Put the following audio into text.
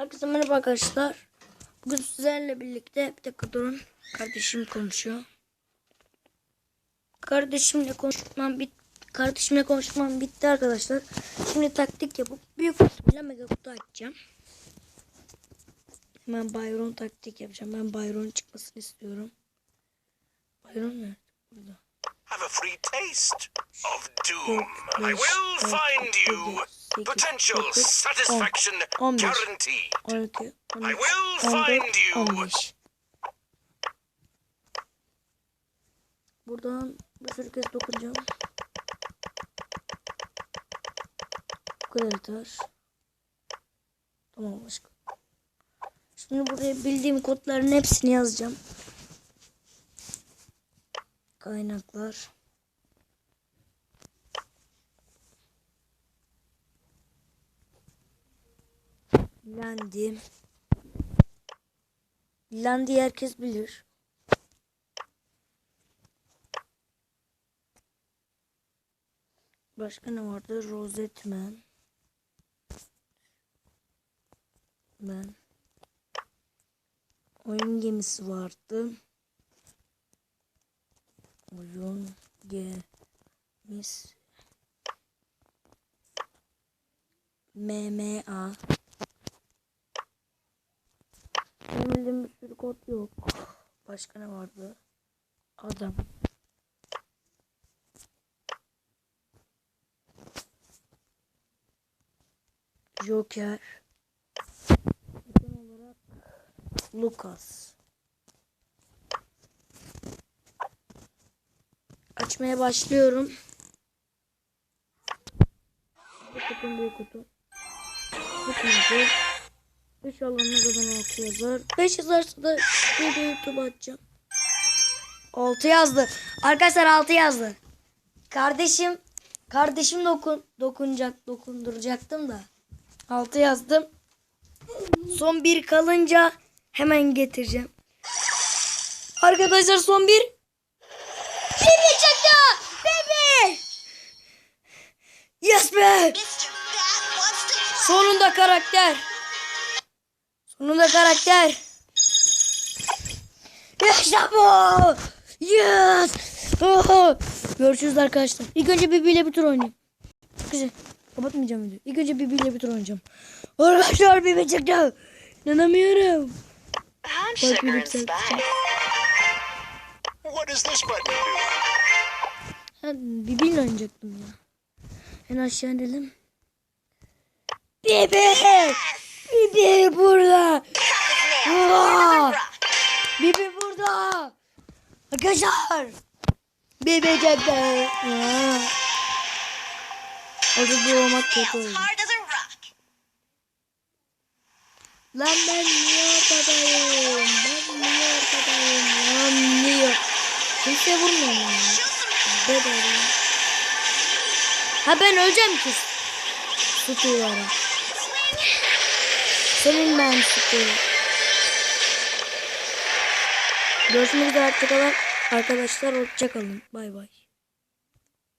Herkese merhaba arkadaşlar. Bugün sizlerle birlikte bir dakika durun. Kardeşim konuşuyor. Kardeşimle konuşmam bit Kardeşimle konuşmam bitti arkadaşlar. Şimdi taktik yapıp büyük kutuyla mega kutu açacağım. Hemen Byron taktik yapacağım. Ben Byron çıkmasını istiyorum. Byron nerede? Burada. Have a free taste of doom. I will find you. Potential satisfaction guaranteed. 12, 13, I will 14, find you. 15. Buradan bir sürü kez dokunacağım. Bu kadar yeter. Tamam başka. Şimdi buraya bildiğim kodların hepsini yazacağım. Kaynaklar. Landi. Landi herkes bilir. Başka ne vardı? Rosetman. Ben. Oyun gemisi vardı. Oyun gemisi. MMA. Benim bildiğim bir sürü kod yok. Başka ne vardı? Adam. Joker. Son olarak Lucas. Açmaya başlıyorum. Bu kutu. Bu kutu. 3 alanına kadar 6 yazar. 5 yazarsa da video YouTube açacağım. 6 yazdı. Arkadaşlar 6 yazdı. Kardeşim kardeşim dokun dokunacak dokunduracaktım da. 6 yazdım. Son bir kalınca hemen getireceğim. Arkadaşlar son bir. Bibi çıktı. Bibi. Yes be. Sonunda karakter. Sonunda karakter. İşte bu. Yes. Oh. Görüşürüz arkadaşlar. İlk önce Bibi ile bir tur oynayayım. Güzel. Kapatmayacağım videoyu. İlk önce Bibi ile bir tur oynayacağım. Arkadaşlar Bibi çıktı. İnanamıyorum. Bak, Bibi ile oynayacaktım ya. En aşağı inelim. Bibi. Bibi burada. Aa! Bibi burada. Arkadaşlar. Bibi. Aa. Orada bu olmak kötü oldu. Lan ben niye ortadayım? Ben niye ortadayım? Lan niye? Kimse vurmuyor mu? Bedava. Ha ben öleceğim ki. Tutuyorum. Senin tutuyorum. Görüşmek üzere arkadaşlar. Arkadaşlar hoşçakalın. Bay bay.